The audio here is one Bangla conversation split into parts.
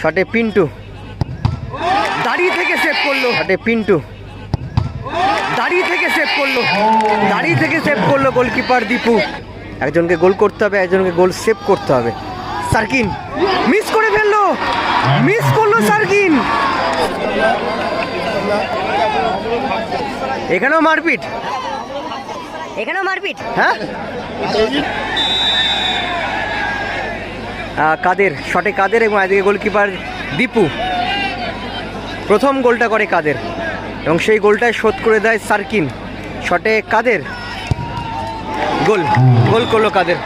শটে পিন্টু। দাঁড়িয়ে থেকে সেভ করল। শটে পিন্টু। দাঁড়িয়ে থেকে সেভ করল। দাঁড়িয়ে থেকে সেভ করল গোলকিপার দীপু। একজনকে গোল করতে হবে একজনকে গোল সেভ করতে হবে। সার্কিন মিস করে ফেলল। মিস করল সার্কিন। এখানেও মারপিট। এখানেও মারপিট? হ্যাঁ? কাদের? শটে কাদের এবং এদিকে গোলকিপার দীপু। প্রথম গোলটা করে কাদের এবং সেই গোলটায় শোধ করে দেয় সার্কিন। শটে কাদের? গোল গোল করল কাদের।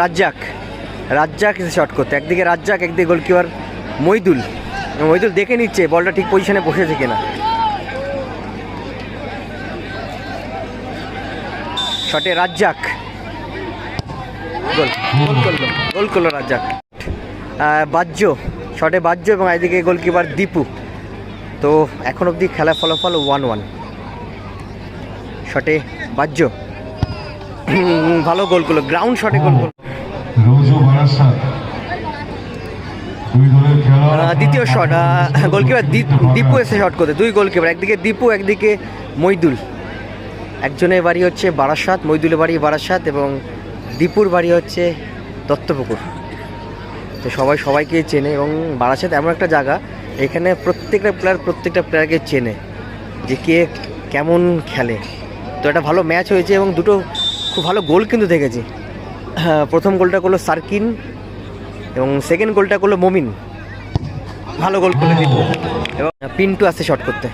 রাজ্জাক রাজ্জাক শট করতে। একদিকে রাজ্জাক, একদিকে গোলকিপার মইদুল। মইদুল দেখে নিচ্ছে, বলটা ঠিক পজিশনে বসেছে কিনা। শটে রাজ্জাক। গোল গোল করল গোল করল রাজ্জাক। বাহ্য শটে বাহ্য এবং এদিকে গোলকিপার দীপু। তো এখন অবধি খেলা ফলাফল ওয়ান ওয়ান শটে বাহ্য। ভালো গোল করল গ্রাউন্ড শটে গোল করল। দ্বিতীয় শট গোলকিপার দীপু এসে শট করতে দুই গোলকিপার একদিকে দীপু একদিকে মইদুল। একজনের বাড়ি হচ্ছে বারাসাত মইদুলের বাড়ি বারাসাত এবং দীপুর বাড়ি হচ্ছে দত্তপুকুর। তো সবাই সবাইকে চেনে এবং বারাসাত এমন একটা জায়গা এখানে প্রত্যেকটা প্লেয়ার প্রত্যেকটা প্লেয়ারকে চেনে যে কে কেমন খেলে। তো একটা ভালো ম্যাচ হয়েছে এবং দুটো খুব ভালো গোল কিন্তু দেখেছি। হ্যাঁ, প্রথম গোলটা করল সার্কিন এবং সেকেন্ড গোলটা করল মমিন। ভালো গোল করলে দিল। এবং পিন্টু আসছে শট করতে।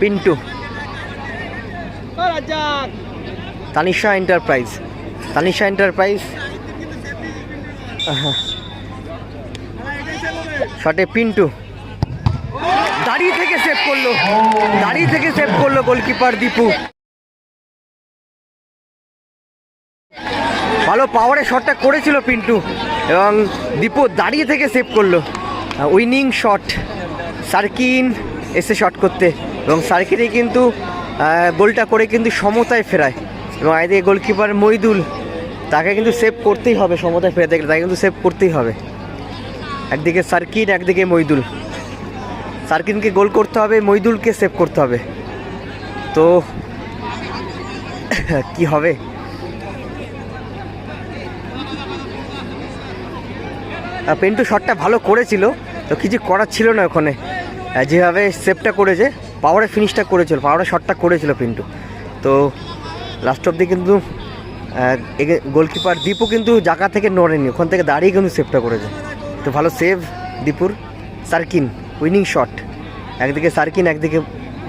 পিন্টু। তানিশা এন্টারপ্রাইজ তানিশা এন্টারপ্রাইজ শটে পিন্টু। দাঁড়িয়ে থেকে সেভ করল। দাঁড়িয়ে থেকে সেভ করল গোলকিপার দীপু। ভালো পাওয়ারে শটটা করেছিল পিন্টু। এবং দীপু দাঁড়িয়ে থেকে সেভ করল। উইনিং শট সার্কিন এসে শট করতে। এবং সার্কিনে কিন্তু গোলটা করে কিন্তু সমতায় ফেরায়। এবং এদিকে গোলকিপার মইদুল, তাকে কিন্তু সেভ করতেই হবে, সমতায় ফেরাতে গেলে তাকে কিন্তু সেভ করতেই হবে। একদিকে সার্কিন, একদিকে মইদুল। সার্কিনকে গোল করতে হবে, মইদুলকে সেভ করতে হবে। তো, কি হবে? পেন্টু শটটা ভালো করেছিল, তো কিছু করার ছিল না ওখানে। যেভাবে সেভটা করেছে পাওয়ারে ফিনিশটা করেছিল পাওয়ারে শটটা করেছিল পিন্টু তো লাস্ট অব্দি কিন্তু গোলকিপার দীপু কিন্তু জায়গা থেকে নড়েনি, ওখান থেকে দাঁড়িয়ে কিন্তু সেভটা করেছে। তো ভালো সেভ দীপুর সার্কিন উইনিং শট একদিকে সার্কিন, একদিকে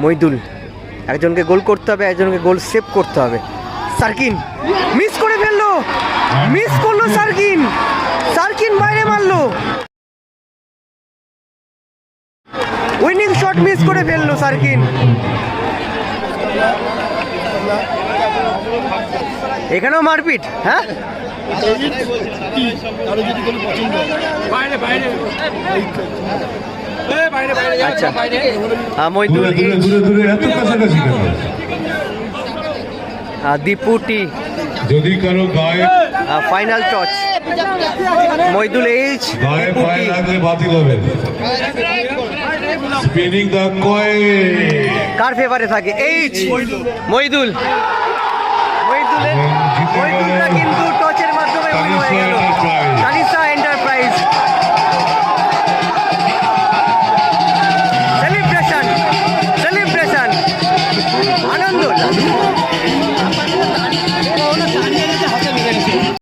মইদুল। একজনকে গোল করতে হবে, একজনকে গোল সেভ করতে হবে। সার্কিন মিস করে ফেলল! মিস করল সার্কিন! সার্কিন বাইরে মারলো। উইনিং শট মিস করে ফেলল সার্কিন। এখানেও মারপিট হ্যাঁ? আচ্ছা মইদুল যদি কারও গায়ে ফাইনাল টচ মইদুল এইচ ভাই ভাই লাগলে বাতিল হবে। স্পিনিং দা কয়েন কার ফেভারে থাকে? এইচ মইদুল। মইদুল মইদুল জিতে